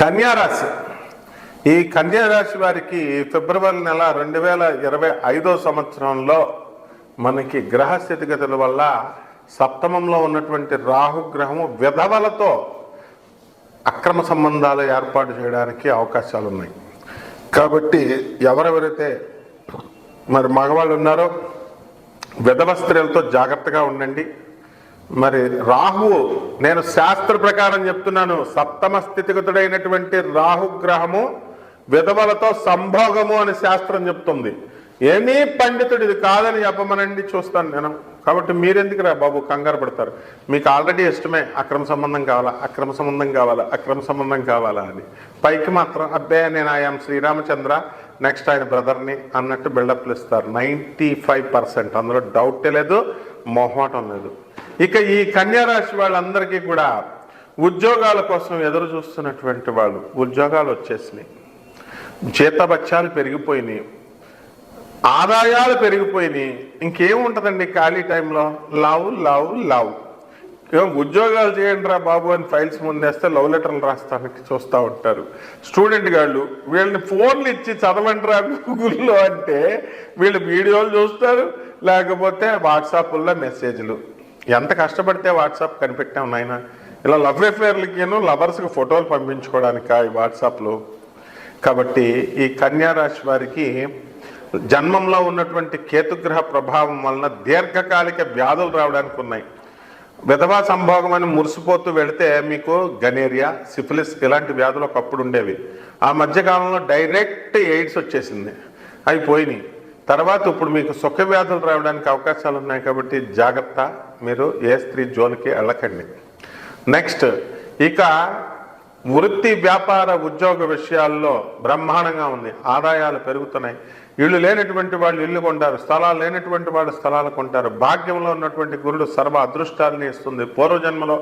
కన్యారాశి ఈ కన్యారాశి వారికి ఫిబ్రవరి నెల రెండు వేల ఇరవై ఐదో సంవత్సరంలో మనకి గ్రహ స్థితిగతుల వల్ల సప్తమంలో ఉన్నటువంటి రాహుగ్రహము విధవలతో అక్రమ సంబంధాలు ఏర్పాటు చేయడానికి అవకాశాలు ఉన్నాయి కాబట్టి ఎవరెవరైతే మరి మగవాళ్ళు ఉన్నారో విధవ స్త్రీలతో జాగ్రత్తగా ఉండండి. మరి రాహువు నేను శాస్త్ర ప్రకారం చెప్తున్నాను సప్తమ స్థితిగతుడైనటువంటి రాహు గ్రహము విధవలతో సంభోగము అని శాస్త్రం చెప్తుంది. ఏమీ పండితుడిది కాదని చెప్పమనండి చూస్తాను నేను. కాబట్టి మీరెందుకు రా బాబు కంగారు పడతారు? మీకు ఆల్రెడీ ఇష్టమే అక్రమ సంబంధం కావాలా అక్రమ సంబంధం కావాలా అక్రమ సంబంధం కావాలా అని. పైకి మాత్రం అబ్బే నేను ఆయాం శ్రీరామచంద్ర నెక్స్ట్ ఆయన బ్రదర్ని అన్నట్టు బిల్డప్లు ఇస్తారు. Ninety five percent. అందులో డౌటే లేదు మొహమాటం లేదు. ఇక ఈ కన్యారాశి వాళ్ళందరికీ కూడా ఉద్యోగాల కోసం ఎదురు చూస్తున్నటువంటి వాళ్ళు ఉద్యోగాలు వచ్చేసినాయి. జీతభత్యాలు పెరిగిపోయినాయి. ఆదాయాలు పెరిగిపోయినాయి. ఇంకేముంటుందండి ఖాళీ టైంలో? Love love love. ఉద్యోగాలు చేయండి రా బాబు అని ఫైల్స్ ముందేస్తే లవ్ లెటర్లు రాస్తానికి చూస్తూ ఉంటారు. స్టూడెంట్ గాళ్ళు వీళ్ళని ఫోన్లు ఇచ్చి చదవండి రా గూగుల్లో అంటే వీళ్ళు వీడియోలు చూస్తారు లేకపోతే వాట్సాప్లో మెసేజ్లు. ఎంత కష్టపడితే వాట్సాప్ కనిపెట్టాం నాయన? ఇలా లవ్ అఫేర్లకిను లవర్స్కి ఫోటోలు పంపించుకోవడానికి ఈ వాట్సాప్లో? కాబట్టి ఈ కన్యారాశి వారికి జన్మంలో ఉన్నటువంటి కేతుగ్రహ ప్రభావం వలన దీర్ఘకాలిక వ్యాధులు రావడానికి ఉన్నాయి. విధవా సంభోగం అని మురిసిపోతూ వెళితే మీకు గనేరియా సిఫిలిస్ ఇలాంటి వ్యాధులు ఒకప్పుడు ఉండేవి. ఆ మధ్యకాలంలో డైరెక్ట్ ఎయిడ్స్ వచ్చేసింది. అవి పోయినాయి. తర్వాత ఇప్పుడు మీకు సుఖ వ్యాధులు రావడానికి అవకాశాలు ఉన్నాయి కాబట్టి జాగ్రత్త. మీరు ఏ స్త్రీ జోలికి వెళ్ళకండి. నెక్స్ట్ ఇక వృత్తి వ్యాపార ఉద్యోగ విషయాల్లో బ్రహ్మాండంగా ఉంది. ఆదాయాలు పెరుగుతున్నాయి. ఇళ్ళు లేనటువంటి వాళ్ళు ఇల్లు కొంటారు స్థలాలు లేనటువంటి వాళ్ళు స్థలాలు కొంటారు. భాగ్యంలో ఉన్నటువంటి గురుడు సర్వ అదృష్టాలని ఇస్తుంది. పూర్వజన్మలో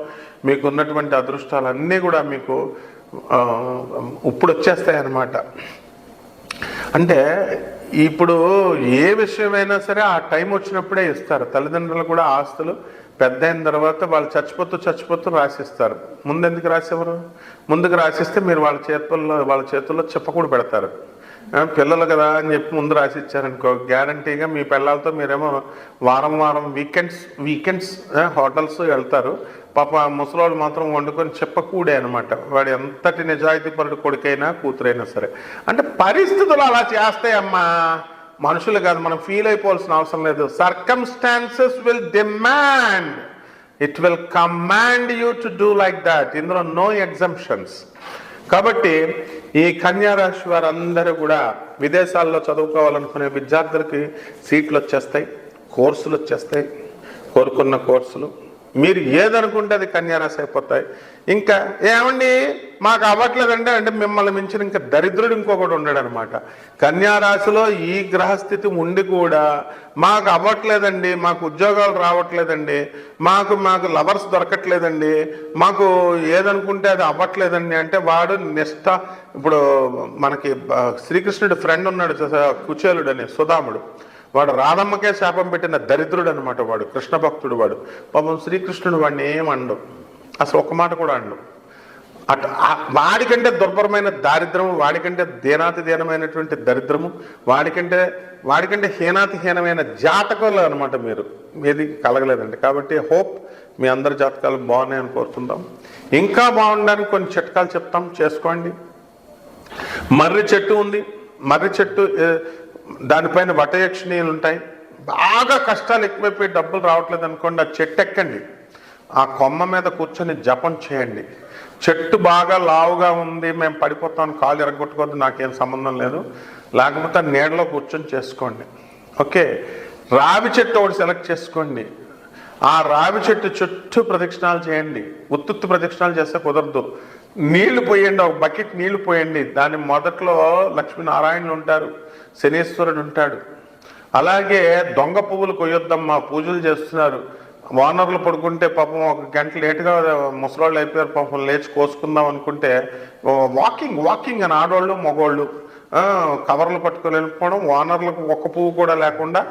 మీకు ఉన్నటువంటి అదృష్టాలన్నీ కూడా మీకు ఇప్పుడు వచ్చేస్తాయి అన్నమాట అంటే ఇప్పుడు ఏ విషయమైనా సరే ఆ టైం వచ్చినప్పుడే ఇస్తారు. తల్లిదండ్రులు కూడా ఆస్తులు పెద్ద అయిన తర్వాత వాళ్ళు చచ్చిపోతూ చచ్చిపోతూ రాసిస్తారు. ముందెందుకు రాసేవారు? ముందుకు రాసిస్తే మీరు వాళ్ళ చేతుల్లో వాళ్ళ చేతుల్లో చెప్పకూడ పెడతారు. పిల్లలు కదా అని చెప్పి ముందు రాసి ఇచ్చారనుకో గ్యారంటీగా మీ పిల్లలతో మీరేమో వారం వారం వీకెండ్స్ వీకెండ్స్ హోటల్స్ వెళ్తారు. పాప ముసలాడు మాత్రం వండుకొని చెప్పకూడే అనమాట వాడు ఎంతటి నిజాయితీపరుడు కొడుకైనా కూతురైనా సరే. అంటే పరిస్థితులు అలా చేస్తాయమ్మా. మనుషులు కాదు మనం ఫీల్ అయిపోవాల్సిన అవసరం లేదు. Circumstances will demand it will command you to do like that ఇందులో నో ఎగ్జంప్షన్స్ కాబట్టి ఈ కన్యారాశి వారందరూ కూడా విదేశాల్లో చదువుకోవాలనుకునే విద్యార్థులకి సీట్లు వచ్చేస్తాయి కోర్సులు వచ్చేస్తాయి కోరుకున్న కోర్సులు. మీరు ఏదనుకుంటే అది కన్యారాశి అయిపోతాయి. ఇంకా ఏమండి మాకు అవ్వట్లేదంటే అంటే మిమ్మల్ని మించిన ఇంకా దరిద్రుడు ఇంకొకటి ఉండడు అనమాట కన్యారాశిలో ఈ గ్రహస్థితి ఉండి కూడా మాకు అవ్వట్లేదండి మాకు ఉద్యోగాలు రావట్లేదండి మాకు మాకు లవర్స్ దొరకట్లేదండి మాకు ఏదనుకుంటే అది అవ్వట్లేదండి అంటే వాడు నిష్ట ఇప్పుడు మనకి శ్రీకృష్ణుడు ఫ్రెండ్ ఉన్నాడు చూసా- కుచేలుడు అని సుధాముడు. వాడు రాధమ్మకే శాపం పెట్టిన దరిద్రుడు అనమాట వాడు కృష్ణ భక్తుడు వాడు. పాపం శ్రీకృష్ణుడు వాడిని ఏమండు అసలు ఒక్క మాట కూడా అండవు అటు వాడికంటే దుర్భరమైన దారిద్రము వాడికంటే దీనాతి దీనమైనటువంటి దరిద్రము వాడికంటే వాడికంటే హీనాతిహీనమైన జాతకాలు అనమాట మీరు. ఏది కలగలేదండి. కాబట్టి హోప్ మీ అందరి జాతకాలు బాగున్నాయని కోరుకుందాం. ఇంకా బాగుండడానికి కొన్ని చిట్కాలు చెప్తాం. చేసుకోండి. మర్రి చెట్టు ఉంది. మర్రి చెట్టు దానిపైన వటయక్షణీయులు ఉంటాయి. బాగా కష్టాలు ఎక్కువైపోయి డబ్బులు రావట్లేదు అనుకోండి ఆ చెట్టు ఎక్కండి. ఆ కొమ్మ మీద కూర్చొని జపం చేయండి. చెట్టు బాగా లావుగా ఉంది మేము పడిపోతాం కాలు ఎరగొట్టుకోవద్దు నాకేం సంబంధం లేదు. లేకపోతే నీళ్ళలో నీడలో కూర్చొని చేసుకోండి. ఓకే? రావి చెట్టు ఒకటి సెలెక్ట్ చేసుకోండి. ఆ రావి చెట్టు చుట్టూ ప్రదక్షిణాలు చేయండి. ఉత్తుత్తు ప్రదక్షిణాలు చేస్తే కుదరదు. నీళ్ళు పోయండి ఒక బకెట్ నీళ్ళు పోయండి. దాని మొదట్లో లక్ష్మీనారాయణులు ఉంటారు శనీశ్వరుడు ఉంటాడు. అలాగే దొంగ పువ్వులు కొయ్యొద్దమ్మా పూజలు చేస్తున్నారు. వానర్లు పడుకుంటే పాపం ఒక గంట లేటుగా ముసలాళ్ళు అయిపోయారు పాపం లేచి కోసుకుందాం అనుకుంటే వాకింగ్ వాకింగ్ అని ఆడవాళ్ళు మగవాళ్ళు కవర్లు పట్టుకొని వెళ్ళిపోవడం వానర్లకు ఒక్క పువ్వు కూడా లేకుండా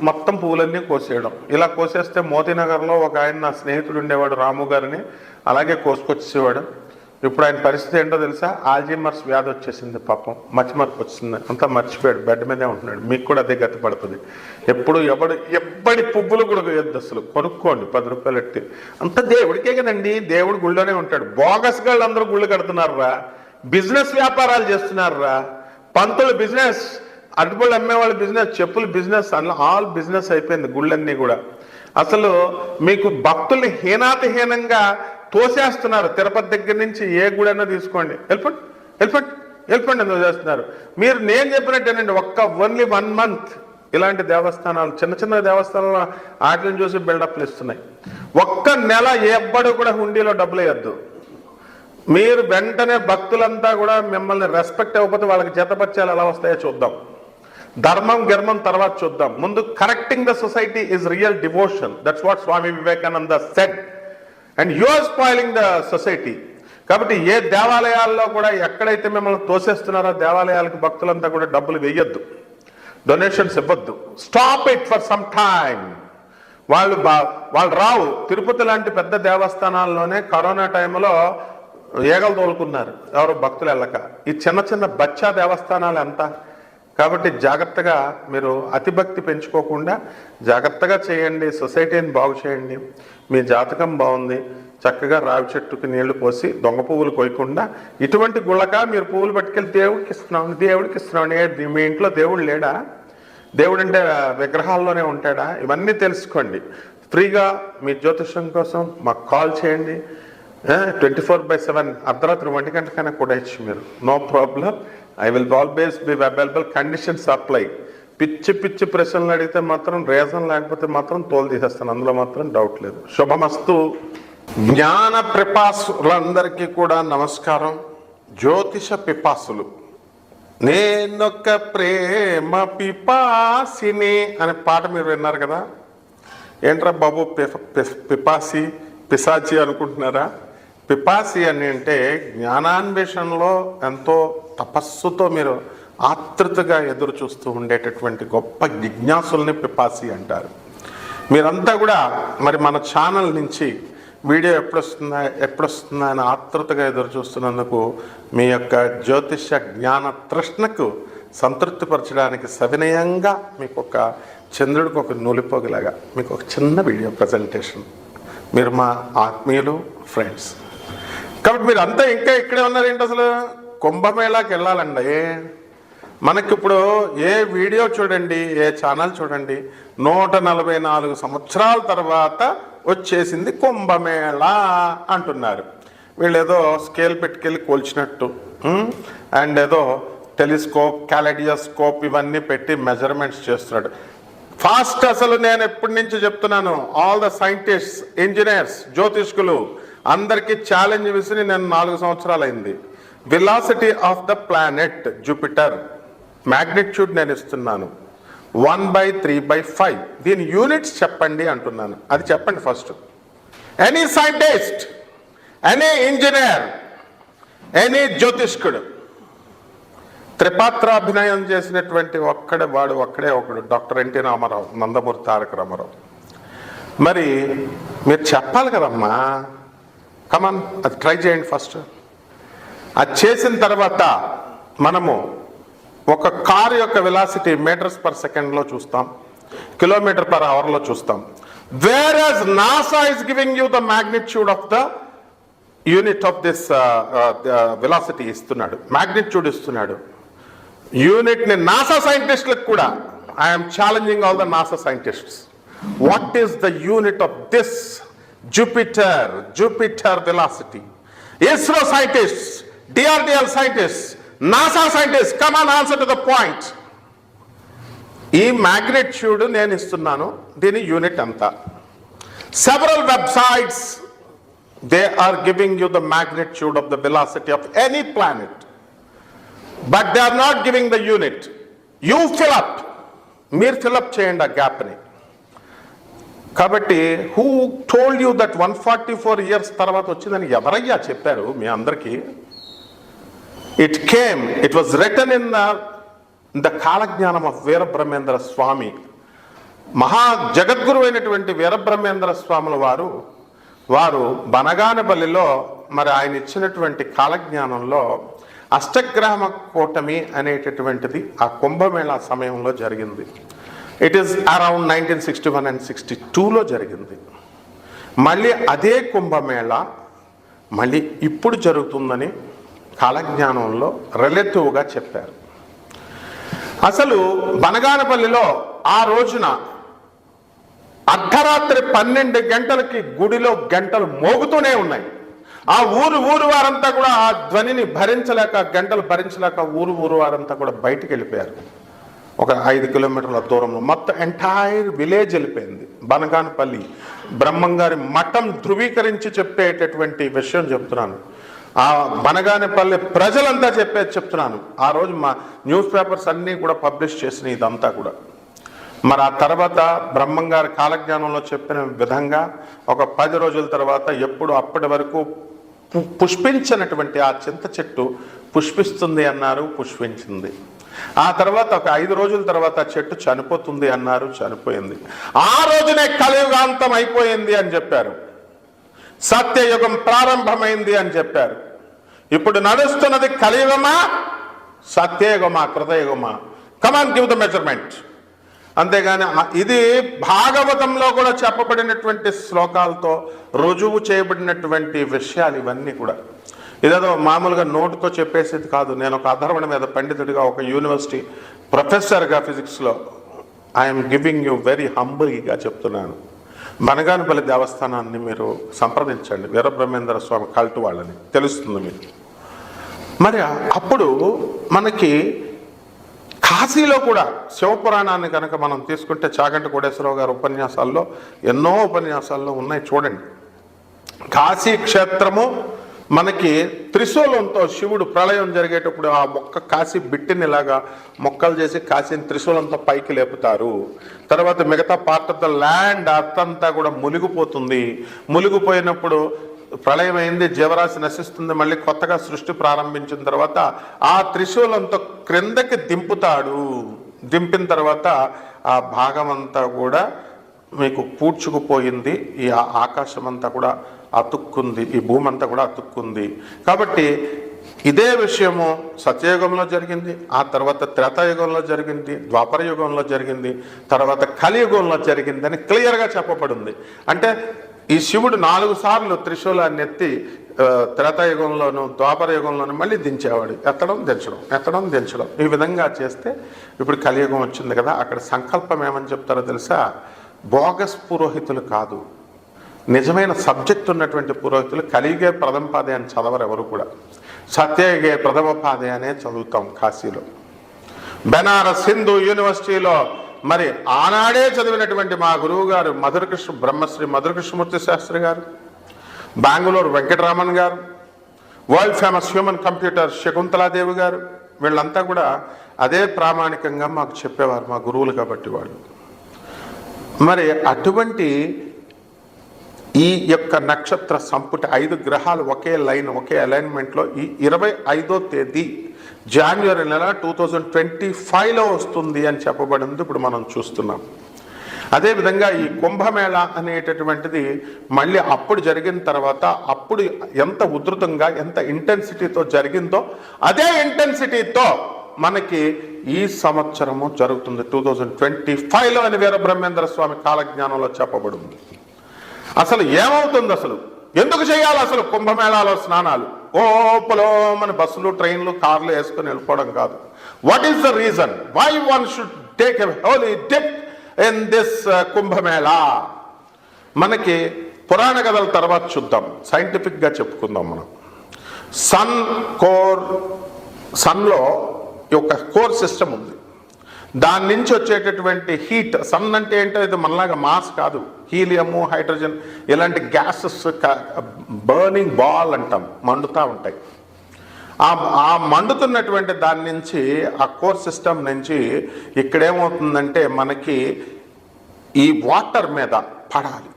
మొత్తం పువ్వులన్నీ కోసేయడం. ఇలా కోసేస్తే మోతీనగర్లో ఒక ఆయన నా స్నేహితుడు ఉండేవాడు రాము గారిని అలాగే కోసుకొచ్చేవాడు ఇప్పుడు ఆయన పరిస్థితి ఏంటో తెలుసా? ఆల్జీమర్స్ వ్యాధి వచ్చేసింది పాపం. మర్చిమర్పు వచ్చింది. అంతా మర్చిపోయాడు. బెడ్ మీదే ఉంటున్నాడు. మీకు కూడా అదే గతి పడుతుంది. ఎప్పుడు ఎవడు ఎప్పటి పువ్వులు కూడా వేయద్దు అసలు. కొనుక్కోండి. పది రూపాయలు ఎట్టి అంత దేవుడికే కదండి. దేవుడు గుళ్ళోనే ఉంటాడు. బోగస్ గాళ్ళు అందరూ గుళ్ళు కడుతున్నారా బిజినెస్ వ్యాపారాలు చేస్తున్నారా పంతులు బిజినెస్ అటుపళ్ళు అమ్మేవాళ్ళ బిజినెస్ చెప్పులు బిజినెస్ అన్న ఆల్ బిజినెస్ అయిపోయింది గుళ్ళన్నీ కూడా. అసలు మీకు భక్తుల్ని హీనాతిహీనంగా తోసేస్తున్నారు. తిరుపతి దగ్గర నుంచి ఏ గుడైనా తీసుకోండి. వెళ్ళిపోండి వెళ్ళిపోండి వెళ్ళిపోండి అని చేస్తున్నారు? మీరు నేను చెప్పినట్టేనండి ఒక్క ఓన్లీ వన్ మంత్ ఇలాంటి దేవస్థానాలు చిన్న చిన్న దేవస్థానాలు ఆటలను చూసి బిల్డప్లు ఇస్తున్నాయి. ఒక్క నెల ఎవ్వడు కూడా హుండీలో డబ్బులు వేయద్దు. మీరు వెంటనే భక్తులంతా కూడా మిమ్మల్ని రెస్పెక్ట్ అవ్వకపోతే వాళ్ళకి జతపత్యాలు ఎలా వస్తాయో చూద్దాం. ధర్మం గర్మం తర్వాత చూద్దాం. ముందు correcting the society is real devotion that's what Swami Vivekananda said and you are spoiling the society కాబట్టి ఏ దేవాలయాల్లో కూడా ఎక్కడైతే మిమ్మల్ని తోసేస్తున్నారో దేవాలయాలకు భక్తులంతా కూడా డబ్బులు వేయొద్దు. డొనేషన్స్ ఇవ్వద్దు. Stop it for some time వాళ్ళు బా వాళ్ళు రావు. తిరుపతి లాంటి పెద్ద దేవస్థానాల్లోనే కరోనా టైంలో ఏగలు తోలుకున్నారు. ఎవరు భక్తులు వెళ్ళక. ఈ చిన్న చిన్న బచ్చా దేవస్థానాలు ఎంత? కాబట్టి జాగ్రత్తగా మీరు అతిభక్తి పెంచుకోకుండా జాగ్రత్తగా చేయండి సొసైటీని బాగు చేయండి. మీ జాతకం బాగుంది. చక్కగా రావి చెట్టుకి నీళ్ళు పోసి దొంగ పువ్వులు కోయకుండా ఇటువంటి గుళ్ళక మీరు పువ్వులు పట్టుకెళ్ళి దేవుడికి ఇస్తున్నాం దేవుడికి ఇస్తున్నాం. మీ ఇంట్లో దేవుడు లేడా? దేవుడు అంటే విగ్రహాల్లోనే ఉంటాడా? ఇవన్నీ తెలుసుకోండి. ఫ్రీగా మీ జ్యోతిషం కోసం మాకు కాల్ చేయండి. ట్వంటీ ఫోర్ బై సెవెన్ అర్ధరాత్రి ఒంటి గంటకైనా కూడా ఇచ్చి మీరు. No problem. I will always be available conditions apply పిచ్చి పిచ్చి ప్రశ్నలు అడిగితే మాత్రం రీజన్ లేకపోతే మాత్రం తోలు తీసేస్తాను. అందులో మాత్రం డౌట్ లేదు. శుభమస్తు. జ్ఞాన పిపాసులందరికీ కూడా నమస్కారం. జ్యోతిష పిపాసులు. నేనొక్క ప్రేమ పిపాసిని అనే పాట మీరు విన్నారు కదా? ఏంట్రా బాబు పిఫ పిపాసి పిసాచి అనుకుంటున్నారా? పిపాసి అని అంటే జ్ఞానాన్వేషణలో ఎంతో తపస్సుతో మీరు ఆతృతగా ఎదురు చూస్తూ ఉండేటటువంటి గొప్ప జిజ్ఞాసుల్ని పిపాసి అంటారు. మీరంతా కూడా మరి మన ఛానల్ నుంచి వీడియో ఎప్పుడొస్తుందా ఎప్పుడొస్తుందా అని ఆతృతగా ఎదురు చూస్తున్నందుకు మీ యొక్క జ్యోతిష జ్ఞాన తృష్ణకు సంతృప్తిపరచడానికి సవినయంగా మీకు ఒక చంద్రుడికి ఒక నూలిపోగలాగా మీకు ఒక చిన్న వీడియో ప్రజెంటేషన్. మీరు మా ఆత్మీయులు ఫ్రెండ్స్. కాబట్టి మీరు అంతా ఇంకా ఇక్కడే ఉన్నారేంటి అసలు? కుంభమేళాకి వెళ్ళాలండి మనకి ఇప్పుడు ఏ వీడియో చూడండి ఏ ఛానల్ చూడండి నూట నలభై నాలుగు సంవత్సరాల తర్వాత వచ్చేసింది కుంభమేళా అంటున్నారు. వీళ్ళు ఏదో స్కేల్ పెట్టుకెళ్ళి కోల్చినట్టు అండ్ ఏదో టెలిస్కోప్ క్యాలడియోస్కోప్ ఇవన్నీ పెట్టి మెజర్మెంట్స్ చేస్తున్నాడు. ఫాస్ట్ అసలు నేను ఎప్పటి నుంచి చెప్తున్నాను? ఆల్ ద సైంటిస్ట్ ఇంజనీర్స్ జ్యోతిష్కులు అందరికీ ఛాలెంజ్ వేసి నేను నాలుగు సంవత్సరాలు అయింది velocity of the planet Jupiter magnitude నేను ఇస్తున్నాను. One by three by five దీని యూనిట్స్ చెప్పండి అంటున్నాను. అది చెప్పండి first any scientist any engineer any జ్యోతిష్కుడు త్రిపాత్రాభినయం చేసినటువంటి ఒక్కడే వాడు ఒక్కడే ఒకడు doctor N T Rama Rao Nandamuri Taraka Rama Rao. మరి మీరు చెప్పాలి కదమ్మా కమాన్ అది ట్రై చేయండి ఫస్ట్ అది చేసిన తర్వాత మనము ఒక కారు యొక్క వెలాసిటీ మీటర్స్ పర్ సెకండ్లో చూస్తాం. కిలోమీటర్ పర్ అవర్లో చూస్తాం. Whereas NASA is giving you the magnitude of the unit of this velocity ఇస్తున్నాడు. మ్యాగ్నిట్యూడ్ ఇస్తున్నాడు. యూనిట్ని నాసా సైంటిస్టులకు కూడా I'm challenging all the NASA scientists what is the unit of this Jupiter Jupiter velocity ISRO scientist DRDL scientist NASA scientist come on answer to the point ఈ magnitude నేను ఇస్తున్నాను దీని unit ఎంత? Several websites they are giving you the magnitude of the velocity of any planet but they are not giving the unit you fill up మీరు fill up చేయండి ఆ గ్యాప్ని కాబట్టి who told you that one forty four years తర్వాత వచ్చిందని ఎవరయ్యా చెప్పారు మీ అందరికీ? It came it was return in the the కాలజ్ఞానం ఆఫ్ వీరబ్రహ్మేంద్ర స్వామి. మహా జగద్గురు అయినటువంటి వీరబ్రహ్మేంద్ర స్వాముల వారు వారు బనగానబల్లిలో మరి ఆయన ఇచ్చినటువంటి కాలజ్ఞానంలో అష్టగ్రహమ కూటమి అనేటటువంటిది ఆ కుంభమేళా సమయంలో జరిగింది. It is around nineteen sixty one and sixty టూలో జరిగింది. మళ్ళీ అదే కుంభమేళ మళ్ళీ ఇప్పుడు జరుగుతుందని కాలజ్ఞానంలో రిలేటివ్గా చెప్పారు. అసలు బనగానపల్లిలో ఆ రోజున అర్ధరాత్రి పన్నెండు గంటలకి గుడిలో గంటలు మోగుతూనే ఉన్నాయి. ఆ ఊరు ఊరు వారంతా కూడా ఆ ధ్వనిని భరించలేక గంటలు భరించలేక ఊరు ఊరు వారంతా కూడా బయటికి వెళ్ళిపోయారు. ఒక ఐదు కిలోమీటర్ల దూరంలో మొత్తం ఎంటైర్ విలేజ్ వెళ్ళిపోయింది. బనగానపల్లి. బ్రహ్మంగారి మఠం ధృవీకరించి చెప్పేటటువంటి విషయం చెప్తున్నాను. ఆ బనగానపల్లి ప్రజలంతా చెప్పేది చెప్తున్నాను. ఆ రోజు మా న్యూస్ పేపర్స్ అన్నీ కూడా పబ్లిష్ చేసిన ఇదంతా కూడా. మరి ఆ తర్వాత బ్రహ్మంగారి కాలజ్ఞానంలో చెప్పిన విధంగా ఒక పది రోజుల తర్వాత ఎప్పుడు అప్పటి వరకు పుష్పించినటువంటి ఆ చింత చెట్టు పుష్పిస్తుంది అన్నారు పుష్పించింది. ఆ తర్వాత ఒక ఐదు రోజుల తర్వాత చెట్టు చనిపోతుంది అన్నారు చనిపోయింది. ఆ రోజునే కలియుగాంతం అయిపోయింది అని చెప్పారు. సత్యయుగం ప్రారంభమైంది అని చెప్పారు. ఇప్పుడు నడుస్తున్నది కలియుగమా? సత్యయుగమా కృతయుగమా? Come on give the measurement అంతేగాని ఇది భాగవతంలో కూడా చెప్పబడినటువంటి శ్లోకాలతో రుజువు చేయబడినటువంటి విషయాలు ఇవన్నీ కూడా. ఇదేదో మామూలుగా నోటుతో చెప్పేసేది కాదు. నేను ఒక అధర్వణ మీద పండితుడిగా ఒక యూనివర్సిటీ ప్రొఫెసర్గా ఫిజిక్స్లో ఐఎమ్ గివింగ్ యూ వెరీ హంబుల్గా చెప్తున్నాను. మనగానపల్లి దేవస్థానాన్ని మీరు సంప్రదించండి. వీరబ్రహ్మేంద్ర స్వామి కల్టు వాళ్ళని. తెలుస్తుంది మీకు. మరి అప్పుడు మనకి కాశీలో కూడా శివపురాణాన్ని కనుక మనం తీసుకుంటే చాగంటి కోటేశ్వరరావు గారి ఉపన్యాసాల్లో ఎన్నో ఉపన్యాసాల్లో ఉన్నాయి. చూడండి. కాశీ క్షేత్రము మనకి త్రిశూలంతో శివుడు ప్రళయం జరిగేటప్పుడు ఆ మొక్క కాసి బిట్టినిలాగా మొక్కలు చేసి కాశీని త్రిశూలంతో పైకి లేపుతారు. తర్వాత మిగతా పార్ట్ ఆఫ్ ద ల్యాండ్ అర్థంతా కూడా మునిగిపోతుంది. మునిగిపోయినప్పుడు ప్రళయం అయింది జీవరాశి నశిస్తుంది మళ్ళీ కొత్తగా సృష్టి ప్రారంభించిన తర్వాత ఆ త్రిశూలంతో క్రిందకి దింపుతాడు. దింపిన తర్వాత ఆ భాగం అంతా కూడా మీకు పూడ్చుకుపోయింది. ఈ ఆకాశం అంతా కూడా అతుక్కుంది. ఈ భూమి అంతా కూడా అతుక్కుంది. కాబట్టి ఇదే విషయము సత్యయుగంలో జరిగింది ఆ తర్వాత త్రేతాయుగంలో జరిగింది ద్వాపర యుగంలో జరిగింది తర్వాత కలియుగంలో జరిగిందని క్లియర్గా చెప్పబడింది. అంటే ఈ శివుడు నాలుగు సార్లు త్రిశూలాన్ని ఎత్తి ఆ, త్రేతాయుగంలోను ద్వాపర యుగంలోను మళ్ళీ దించేవాడు. ఎత్తడం దించడం ఎత్తడం దించడం. ఈ విధంగా చేస్తే ఇప్పుడు కలియుగం వచ్చింది కదా అక్కడ సంకల్పం ఏమని చెప్తారో తెలుసా? బోగస్ పురోహితులు కాదు. నిజమైన సబ్జెక్ట్ ఉన్నటువంటి పురోహితులు కలిగే ప్రథమ పాదే అని చదవరు ఎవరు కూడా. సత్యయుగే ప్రథమ పాదే అనే చదువుతాం కాశీలో. బెనారస్ హిందూ యూనివర్సిటీలో మరి ఆనాడే చదివినటువంటి మా గురువు గారు మధురకృష్ణ బ్రహ్మశ్రీ మధురకృష్ణమూర్తి శాస్త్రి గారు బెంగళూరు వెంకటరామన్ గారు world famous human computer Shakuntala Devi గారు వీళ్ళంతా కూడా అదే ప్రామాణికంగా మాకు చెప్పేవారు మా గురువులు కాబట్టి వాళ్ళు. మరి అటువంటి ఈ యొక్క నక్షత్ర సంపుటి ఐదు గ్రహాలు ఒకే లైన్ ఒకే అలైన్మెంట్లో ఈ ఇరవై ఐదో తేదీ జాన్వరి నెల టూ థౌజండ్ ట్వంటీ ఫైవ్లో వస్తుంది అని చెప్పబడింది. ఇప్పుడు మనం చూస్తున్నాం. అదేవిధంగా ఈ కుంభమేళ అనేటటువంటిది మళ్ళీ అప్పుడు జరిగిన తర్వాత అప్పుడు ఎంత ఉధృతంగా ఎంత ఇంటెన్సిటీతో జరిగిందో అదే ఇంటెన్సిటీతో మనకి ఈ సంవత్సరము జరుగుతుంది. టూ థౌజండ్ ట్వంటీ ఫైవ్లో అని వీర బ్రహ్మేంద్ర స్వామి కాలజ్ఞానంలో చెప్పబడింది. అసలు ఏమవుతుంది అసలు? ఎందుకు చేయాలి అసలు కుంభమేళాలో స్నానాలు? ఓపలో మన బస్సులు ట్రైన్లు కార్లు వేసుకొని వెళ్ళిపోవడం కాదు. What is the reason why one should take a holy dip in this Kumbh Mela? మనకి పురాణ కథల తర్వాత చూద్దాం. సైంటిఫిక్గా చెప్పుకుందాం మనం. సన్ కోర్ సన్లో యొక్క కోర్ సిస్టమ్ ఉంది. దాని నుంచి వచ్చేటటువంటి హీట్ సన్ అంటే ఏంటో ఇది మనలాగా మాస్ కాదు. హీలియము హైడ్రోజన్ ఇలాంటి గ్యాసెస్ బర్నింగ్ బాల్ అంటాం మండుతూ ఉంటాయి. ఆ మండుతున్నటువంటి దాని నుంచి ఆ కోర్ సిస్టమ్ నుంచి ఇక్కడేమవుతుందంటే మనకి ఈ వాటర్ మీద పడాలి.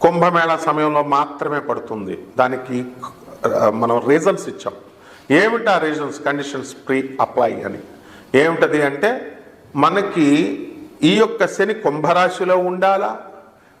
కుంభమేళా సమయంలో మాత్రమే పడుతుంది. దానికి మనం రీజన్స్ ఇచ్చాం. ఏమిటి ఆ రీజన్స్? కండిషన్స్ ప్రీ అప్లై అని. ఏమిటది అంటే మనకి ఈ యొక్క శని కుంభరాశిలో ఉండాలా?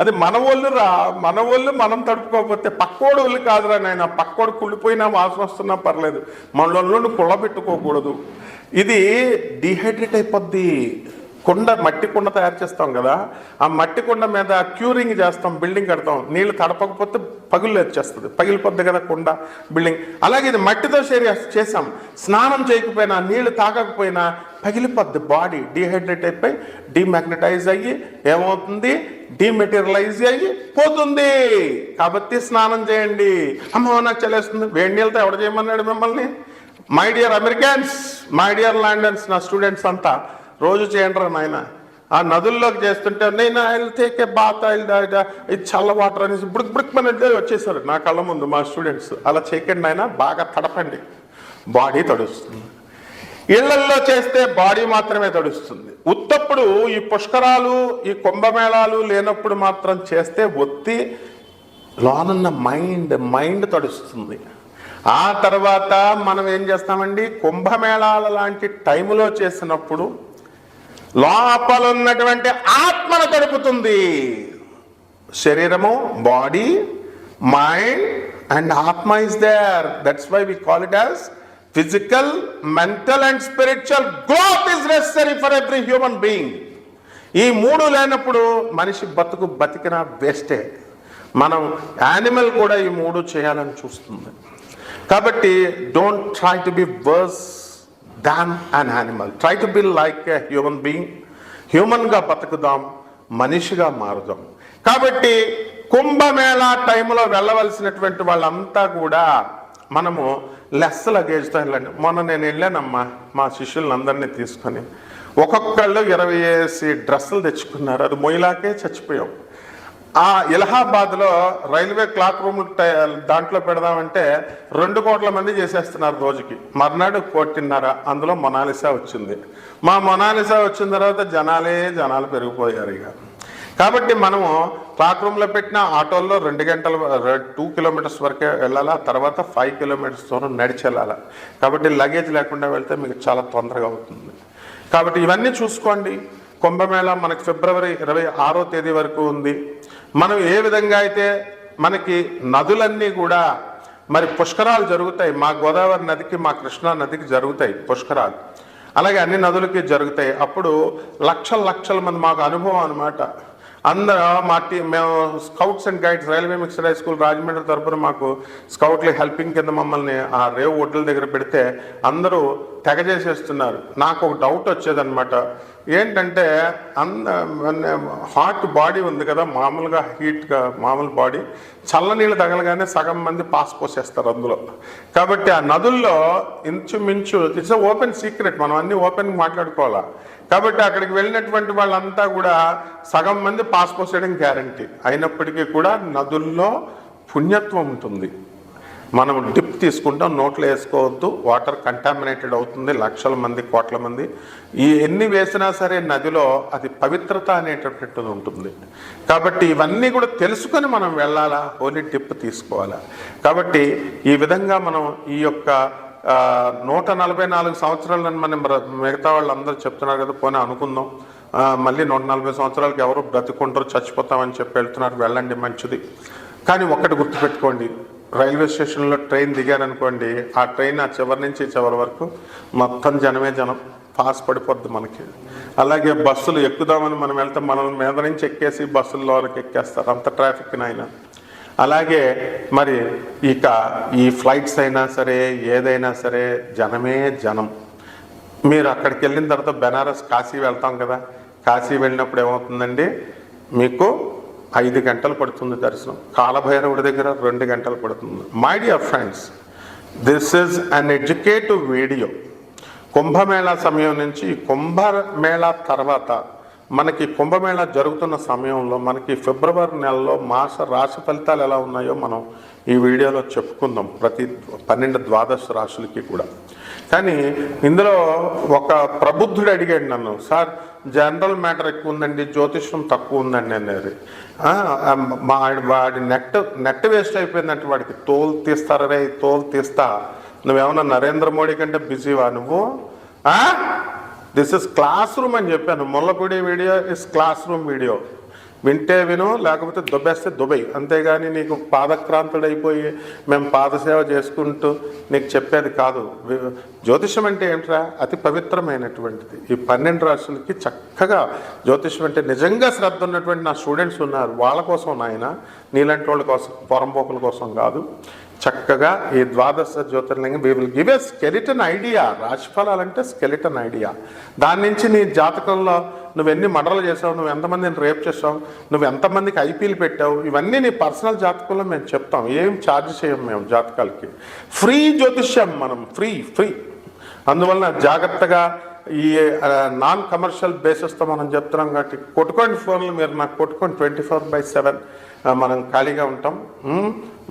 అది మన వాళ్ళు రా మన వాళ్ళు మనం తడుపుకోకపోతే పక్కోడు వాళ్ళు కాదురా నాయన. పక్కోడు కుళ్ళిపోయినా వాసన వస్తున్నా పర్లేదు. మన ఒళ్ళు కుళ్ళ పెట్టుకోకూడదు ఇది డిహైడ్రేట్ అయిపోద్ది. కుండ మట్టి కుండ తయారు చేస్తాం కదా ఆ మట్టి కుండ మీద క్యూరింగ్ చేస్తాం బిల్డింగ్ కడతాం నీళ్ళు తడపకపోతే పగులు వచ్చేస్తుంది. పగిలిపోద్ది కదా కుండ బిల్డింగ్. అలాగే ఇది మట్టితో షేర్ చేసాం స్నానం చేయకపోయినా నీళ్ళు తాగకపోయినా పగిలిపోద్ది బాడీ డీహైడ్రేట్ అయిపోయి డీమాగ్నటైజ్ అయ్యి ఏమవుతుంది? డీమెటీరియలైజ్ అయ్యి పోతుంది. కాబట్టి స్నానం చేయండి. అమ్మ నాకు చలేస్తుంది. వేడి నీళ్ళతో ఎవడ చేయమన్నాడు మిమ్మల్ని? My dear Americans my dear Londons నా స్టూడెంట్స్ అంతా. రోజు చేయండి రా నాయన. ఆ నదుల్లోకి చేస్తుంటే నేను ఆయన తేకే బాత్ ఐ ఇది చల్ల వాటర్ అనేసి బుడుక్ బుడుక్ మన వచ్చేసారు. నా కళ్ళ ముందు మా స్టూడెంట్స్. అలా చేయకండి ఆయన బాగా తడపండి. బాడీ తడుస్తుంది. ఇళ్ళల్లో చేస్తే బాడీ మాత్రమే తడుస్తుంది. ఉత్తప్పుడు ఈ పుష్కరాలు ఈ కుంభమేళాలు లేనప్పుడు మాత్రం చేస్తే ఒత్తి లోనున్న మైండ్ మైండ్ తడుస్తుంది. ఆ తర్వాత మనం ఏం చేస్తామండి? కుంభమేళాల లాంటి టైములో చేసినప్పుడు లోపలున్నటువంటి ఆత్మను తడుపుతుంది శరీరము బాడీ మైండ్ అండ్ ఆత్మ is there. That's why we call it as physical mental and spiritual growth is necessary for every human being ఈ మూడు లేనప్పుడు మనిషి బతుకు బతికిన వేస్టే మనం యానిమల్ కూడా ఈ మూడు చేయాలని చూస్తుంది. కాబట్టి don't try to be worse than an animal try to be like a human being హ్యూమన్గా బతుకుదాం మనిషిగా మారుదాం. కాబట్టి కుంభమేళా టైంలో వెళ్ళవలసినటువంటి వాళ్ళంతా కూడా మనము లెస్ లగేజ్తో వెళ్ళండి. మొన్న నేను వెళ్ళానమ్మా మా శిష్యులందరినీ తీసుకొని. ఒక్కొక్కళ్ళు ఇరవై వేసి డ్రెస్సులు తెచ్చుకున్నారు. అది మొయిలాకే చచ్చిపోయాం. ఆ ఇలహాబాద్లో రైల్వే క్లాక్ రూమ్ టై- దాంట్లో పెడదామంటే రెండు కోట్ల మంది చేసేస్తున్నారు రోజుకి. మర్నాడు కోటిన్నర అందులో మొనాలిసా వచ్చింది. మా మొనాలిసా వచ్చిన తర్వాత జనాలే జనాలు పెరిగిపోయారు ఇక. కాబట్టి మనము క్లాక్ రూమ్లో పెట్టిన ఆటోల్లో రెండు గంటల టూ కిలోమీటర్స్ వరకే వెళ్ళాలా? తర్వాత ఫైవ్ కిలోమీటర్స్ దూరం నడిచి వెళ్ళాలా? కాబట్టి లగేజ్ లేకుండా వెళ్తే మీకు చాలా తొందరగా అవుతుంది. కాబట్టి ఇవన్నీ చూసుకోండి. కుంభమేళ మనకి ఫిబ్రవరి ఇరవై ఆరో తేదీ వరకు ఉంది. మనం ఏ విధంగా అయితే మనకి నదులన్నీ కూడా మరి పుష్కరాలు జరుగుతాయి మా గోదావరి నదికి మా కృష్ణా నదికి జరుగుతాయి పుష్కరాలు. అలాగే అన్ని నదులకి జరుగుతాయి. అప్పుడు లక్షల లక్షల మంది మాకు అనుభవం అనమాట అందరూ మా టీ మేము scouts and guides railway mixed high school Rajahmundry తరపున మాకు స్కౌట్లు హెల్పింగ్ కింద మమ్మల్ని ఆ రేవు ఒడ్ల దగ్గర పెడితే అందరూ తెగ చేసేస్తున్నారు నాకు ఒక డౌట్ వచ్చేదనమాట ఏంటంటే అంద హాట్ బాడీ ఉంది కదా మామూలుగా హీట్గా మామూలు బాడీ చల్లనీళ్ళు తగలగానే సగం మంది పాస్ పోసేస్తారు అందులో. కాబట్టి ఆ నదుల్లో ఇంచుమించు ఇట్స్ ఓపెన్ సీక్రెట్ మనం అన్ని ఓపెన్ మాట్లాడుకోవాలా. కాబట్టి అక్కడికి వెళ్ళినటువంటి వాళ్ళంతా కూడా సగం మంది పాస్ పోసేయడం గ్యారంటీ అయినప్పటికీ కూడా నదుల్లో పుణ్యత్వం ఉంటుంది. మనం డిప్ తీసుకుంటాం నోట్లో వేసుకోవద్దు వాటర్ కంటామినేటెడ్ అవుతుంది లక్షల మంది కోట్ల మంది. ఈ ఎన్ని వేసినా సరే నదిలో అది పవిత్రత అనేటటువంటిది ఉంటుంది. కాబట్టి ఇవన్నీ కూడా తెలుసుకొని మనం వెళ్ళాలా? ఓన్లీ డిప్ తీసుకోవాలా? కాబట్టి ఈ విధంగా మనం ఈ యొక్క నూట నలభై నాలుగు సంవత్సరాలను మనం మిగతా మిగతా వాళ్ళందరూ చెప్తున్నారు కదా పోనీ అనుకుందాం. మళ్ళీ నూట నలభై సంవత్సరాలకి ఎవరు బ్రతుకుంటారు చచ్చిపోతామని చెప్పి వెళ్తున్నారు వెళ్ళండి మంచిది. కానీ ఒక్కటి గుర్తుపెట్టుకోండి. రైల్వే స్టేషన్లో ట్రైన్ దిగారనుకోండి ఆ ట్రైన్ ఆ చివరి నుంచి చివరి వరకు మొత్తం జనమే జనం. పాస్ పడిపోద్ది మనకి. అలాగే బస్సులు ఎక్కుదామని మనం వెళ్తే మనల్ని మీద నుంచి ఎక్కేసి బస్సుల్లో వరకు ఎక్కేస్తారు. అంత ట్రాఫిక్ అయినా అలాగే మరి ఇక ఈ ఫ్లైట్స్ అయినా సరే ఏదైనా సరే జనమే జనం. మీరు అక్కడికి వెళ్ళిన తర్వాత బెనారస్ కాశీ వెళ్తాం కదా. కాశీ వెళ్ళినప్పుడు ఏమవుతుందండి? మీకు ఐదు గంటలు పడుతుంది దర్శనం. కాలభైరవుడి దగ్గర రెండు గంటలు పడుతుంది. My dear friends this is an educative video Kumbh Mela సమయం నుంచి కుంభమేళా తర్వాత మనకి కుంభమేళా జరుగుతున్న సమయంలో మనకి ఫిబ్రవరి నెలలో మాస రాశి ఫలితాలు ఎలా ఉన్నాయో మనం ఈ వీడియోలో చెప్పుకుందాం. ప్రతి పన్నెండు ద్వాదశ రాశులకి కూడా. కానీ ఇందులో ఒక ప్రబుద్ధుడు అడిగాడు నన్ను సార్ జనరల్ మ్యాటర్ ఎక్కువ ఉందండి జ్యోతిష్యం తక్కువ ఉందండి అనేది మా వాడి నెట్ నెట్ వేస్ట్ అయిపోయిందంటే వాడికి తోలు తీస్తారనే తోలు తీస్తా. నువ్వేమన్నా నరేంద్ర మోడీ కంటే బిజీవా నువ్వు? దిస్ ఇస్ క్లాస్ రూమ్ అని చెప్పాను. Mullapudi video is classroom video. వింటే విను లేకపోతే దుబ్బేస్తే దుబై అంతేగాని నీకు పాదక్రాంతుడైపోయి మేము పాదసేవ చేసుకుంటూ నీకు చెప్పేది కాదు. జ్యోతిషం అంటే ఏంట్రా? అతి పవిత్రమైనటువంటిది. ఈ పన్నెండు రాష్ట్రాలకి చక్కగా జ్యోతిషం అంటే నిజంగా శ్రద్ధ ఉన్నటువంటి నా స్టూడెంట్స్ ఉన్నారు. వాళ్ళ కోసం నాయన నీలాంటి వాళ్ళ కోసం పొరంపోకుల కోసం కాదు. చక్కగా ఈ ద్వాదశ జ్యోతిర్లింగం we will give a skeleton idea రాశిఫలాలు అంటే స్కెలిటన్ ఐడియా దాని నుంచి నీ జాతకంలో నువ్వు ఎన్ని మర్డర్లు చేసావు నువ్వు ఎంతమందిని రేప్ చేసావు నువ్వు ఎంతమందికి ఐపీలు పెట్టావు ఇవన్నీ నీ పర్సనల్ జాతకంలో మేము చెప్తాం. ఏం ఛార్జ్ చేయం మేము జాతకాలకి? ఫ్రీ జ్యోతిష్యం మనం ఫ్రీ ఫ్రీ అందువలన జాగ్రత్తగా ఈ నాన్ కమర్షియల్ బేసిస్తో మనం చెప్తున్నాం కాబట్టి కొట్టుకోండి ఫోన్లు మీరు నాకు కొట్టుకోండి ట్వంటీ ఫోర్ బై సెవెన్ మనం ఖాళీగా ఉంటాం.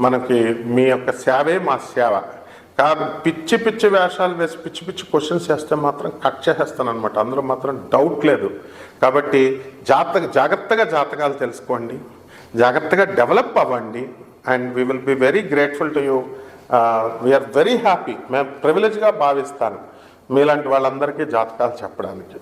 మనకి మీ యొక్క సేవే మా సేవ. కాదు పిచ్చి పిచ్చి వేషాలు వేసి పిచ్చి పిచ్చి క్వశ్చన్స్ వేస్తే మాత్రం కట్ చేసేస్తాను అనమాట అందులో మాత్రం డౌట్ లేదు. కాబట్టి జాతక జాగ్రత్తగా జాతకాలు తెలుసుకోండి. జాగ్రత్తగా డెవలప్ అవ్వండి. And we will be very grateful to you. We're very happy. మేము ప్రివిలేజ్గా భావిస్తాను. మీలాంటి వాళ్ళందరికీ జాతకాలు చెప్పడానికి.